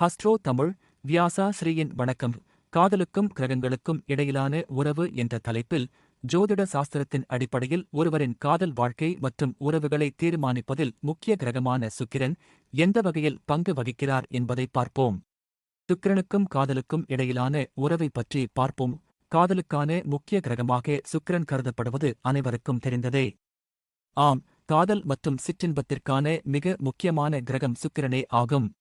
ஹஸ்ட்ரோ தமிழ் வியாசா ஸ்ரீயின் வணக்கம். காதலுக்கும் கிரகங்களுக்கும் இடையிலான உறவு என்ற தலைப்பில் ஜோதிட சாஸ்திரத்தின் அடிப்படையில் ஒருவரின் காதல் வாழ்க்கை மற்றும் உறவுகளை தீர்மானிப்பதில் முக்கிய கிரகமான சுக்கிரன் எந்த வகையில் பங்கு வகிக்கிறார் என்பதை பார்ப்போம். சுக்கிரனுக்கும் காதலுக்கும் இடையிலான உறவை பற்றி பார்ப்போம். காதலுக்கான முக்கிய கிரகமாக சுக்கிரன் கருதப்படுவது அனைவருக்கும் தெரிந்ததே. ஆம் காதல் மற்றும் சிற்றின்பத்திற்கான மிக முக்கியமான கிரகம் சுக்கிரனே ஆகும்.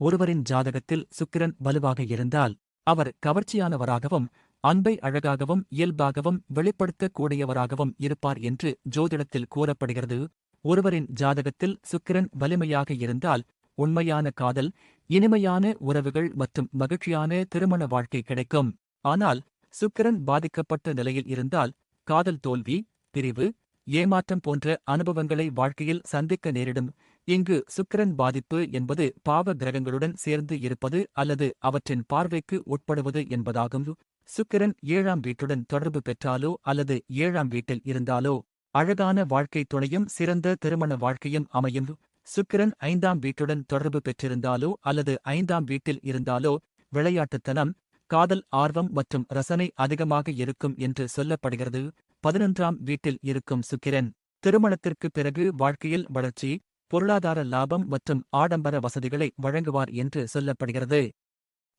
ஒருவரின் ஜாதகத்தில் சுக்கிரன் வலுவாக இருந்தால் அவர் கவர்ச்சியானவராகவும் அன்பை அழகாகவும் இயல்பாகவும் வெளிப்படுத்தக்கூடியவராகவும் இருப்பார் என்று ஜோதிடத்தில் கூறப்படுகிறது. ஒருவரின் ஜாதகத்தில் சுக்கிரன் வலிமையாக இருந்தால் உண்மையான காதல் இனிமையான உறவுகள் மற்றும் மகிழ்ச்சியான திருமண வாழ்க்கை கிடைக்கும். ஆனால் சுக்கிரன் பாதிக்கப்பட்ட நிலையில் இருந்தால் காதல் தோல்வி பிரிவு ஏமாற்றம் போன்ற அனுபவங்களை வாழ்க்கையில் சந்திக்க நேரிடும். இங்கு சுக்கிரன் பாதிப்பு என்பது பாவ கிரகங்களுடன் சேர்ந்து இருப்பது அல்லது அவற்றின் பார்வைக்கு உட்படுவது என்பதாகும். சுக்கிரன் ஏழாம் வீட்டுடன் தொடர்பு பெற்றாலோ அல்லது ஏழாம் வீட்டில் இருந்தாலோ அழகான வாழ்க்கை துணையும் சிறந்த திருமண வாழ்க்கையும் அமையும். சுக்கிரன் ஐந்தாம் வீட்டுடன் தொடர்பு பெற்றிருந்தாலோ அல்லது ஐந்தாம் வீட்டில் இருந்தாலோ விளையாட்டுத்தனம் காதல் ஆர்வம் மற்றும் ரசனை அதிகமாக இருக்கும் என்று சொல்லப்படுகிறது. பதினொன்றாம் வீட்டில் இருக்கும் சுக்கிரன் திருமணத்திற்கு பிறகு வாழ்க்கையில் வளர்ச்சி பொருளாதார லாபம் மற்றும் ஆடம்பர வசதிகளை வழங்குவார் என்று சொல்லப்படுகிறது.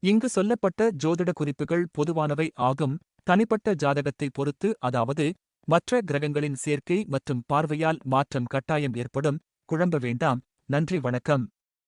இங்கு சொல்லப்பட்ட ஜோதிட குறிப்புகள் பொதுவானவை ஆகும். தனிப்பட்ட ஜாதகத்தை பொறுத்து அதாவது மற்ற கிரகங்களின் சேர்க்கை மற்றும் பார்வையால் மாற்றம் கட்டாயம் ஏற்படும். குழம்ப வேண்டாம். நன்றி வணக்கம்.